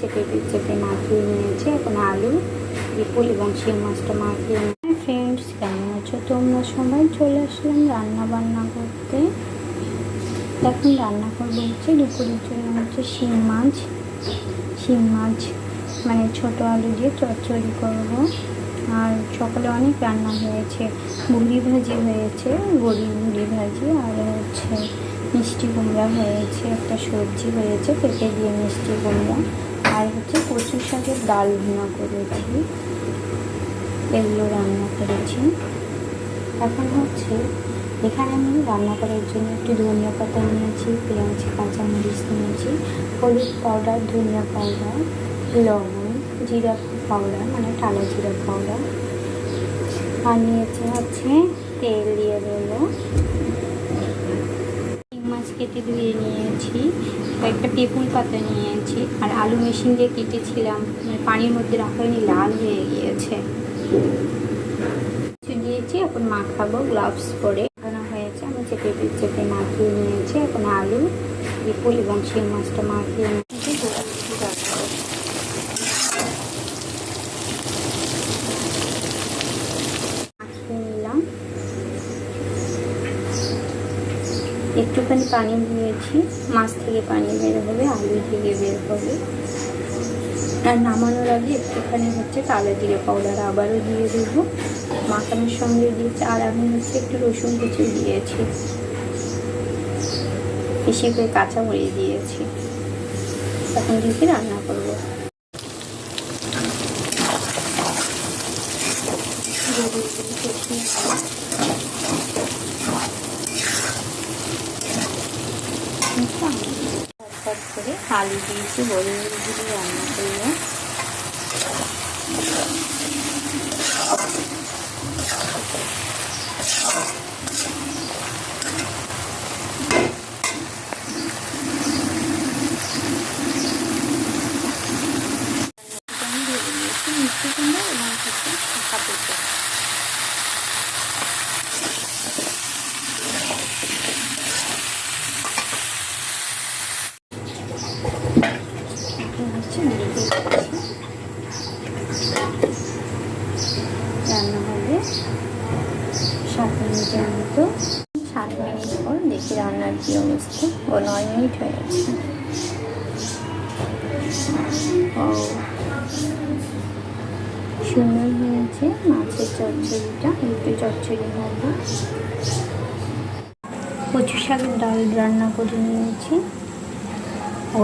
চেপে চেপে মাখিয়ে নিয়েছি। এখন আলু, বিপুল এবং শিম মাছটা মাখিয়ে নিয়ে ফ্রেন্ডস কেমন আছো তোমরা? সবাই চলে আসলাম রান্না বান্না করতে। এখন রান্না করব হচ্ছে দুপুরের জন্য হচ্ছে শিম মাছ। শিম মাছ মানে ছোট আলু দিয়ে চচ্চড়ি করব। আর সকালে অনেক রান্না হয়েছে। মুড়ি ভাজি হয়েছে বড়ি মুড়ি ভাজি, আর হচ্ছে মিষ্টি কুমড়া হয়েছে, একটা সবজি হয়েছে, পেঁপে দিয়ে মিষ্টি কুমড়া। আর হচ্ছে কচু শাকের ডাল ভুনা করেছি এগুলো রান্না করেছি। এখন হচ্ছে এখানে আমি রান্না করার জন্য একটু ধনিয়া পাতা নিয়েছি, পেঁয়াজ, কাঁচামরিচ নিয়েছি, হলুদ পাউডার ধনিয়া পাউডার লবণ, জিরা পাউডার মানে টালা জিরা পাউডার আর নিয়েছে হচ্ছে তেল দিয়ে দেবো। কেটে ধুয়ে নিয়েছি, কয়েকটা পেপুল পাতা নিয়েছি, আর আলু মেশিন দিয়ে কেটেছিলাম। মানে পানির মধ্যে রাখা হয়নি, লাল হয়ে গিয়েছে। দিয়েছি এখন মাখাবো গ্লাভস পরে। মাখানো হয়েছে, আমি চেপে চেপে মাখিয়ে নিয়েছি, এখন আলু পেপুল এবং শিং মাছটা মাখিয়ে একটুখানি পানি দিয়েছি মাছ থেকে পানি বের হবে, আলু থেকে বের হবে। আর নামানোর আগে একটুখানি হচ্ছে কালো জিরে পাউডার আবারও দিয়ে দেবো। মাখানোর সঙ্গে দিয়েছি, আর আমি হচ্ছে একটু রসুন কুচি দিয়েছি। বেশি করে কাঁচা মরিচ দিয়েছি। এখন দিয়ে রান্না করব। ফটফট করে আলু দিয়েছি বড়ি দিয়ে রান্না করব আমি দিয়ে দিয়েছি মিষ্টি কুমড়া এবং হচ্ছে শাখা পেঁপে এখন হচ্ছে মেরে দিচ্ছি রান্না হবে সাত মিনিটের মতো সাত মিনিট পর দেখি রান্নার কী অবস্থা নয় মিনিট হয়ে গেছে ও সুন্দর হয়েছে মাছের চচ্চড়িটা একটু চচ্চড়ি হবে কচু শাকের ডাল রান্না করে নিয়েছি।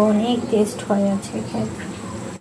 অনেক টেস্ট হয়ে আছে খেতে